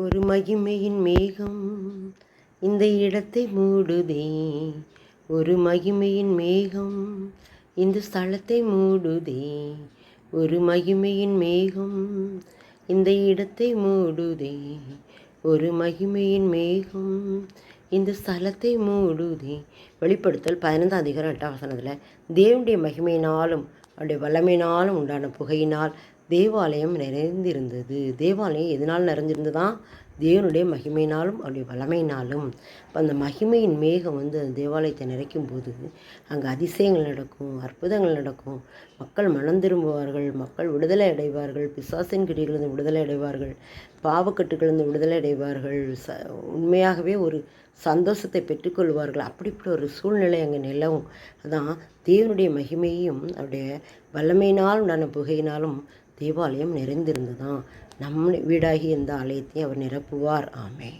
ஒரு மகிமையின் மேகம் இந்த இடத்தை மூடுதே. ஒரு மகிமையின் மேகம் இந்த ஸ்தலத்தை மூடுதே. ஒரு மகிமையின் மேகம் இந்த இடத்தை மூடுதே. ஒரு மகிமையின் மேகம் இந்த ஸ்தலத்தை மூடுதே. வெளிப்படுத்தல் பதினைந்தாம் அதிகாரம் எட்டாம் வசனத்தில் தேவனுடைய மகிமையினாலும் அவருடைய வல்லமையினாலும் உண்டான புகையினால் தேவாலயம் நிறைந்திருந்தது. தேவாலயம் எதனால் நிறைஞ்சிருந்ததா தேவனுடைய மகிமையினாலும் அவருடைய வளமையினாலும் இப்போ அந்த மகிமையின் மேகம் வந்து அந்த தேவாலயத்தை நிறைக்கும் போது அங்கே அதிசயங்கள் நடக்கும் அற்புதங்கள் நடக்கும். மக்கள் மனம் திரும்புவார்கள் மக்கள் விடுதலை அடைவார்கள் பிசாசின் கிடிகளிலிருந்து விடுதலை அடைவார்கள் பாவக்கட்டுகளிலிருந்து விடுதலை அடைவார்கள். ச உண்மையாகவே ஒரு சந்தோஷத்தை பெற்றுக்கொள்வார்கள். அப்படிப்பட்ட ஒரு சூழ்நிலை அங்கே நிலவும். அதான் தேவனுடைய மகிமையும் அவருடைய வல்லமையினால் உண்டான புகையினாலும் தேவாலயம் நிறைந்திருந்ததான் நம் வீடாகி இந்த ஆலயத்தையும் அவர் நிரப்புவார் ஆமே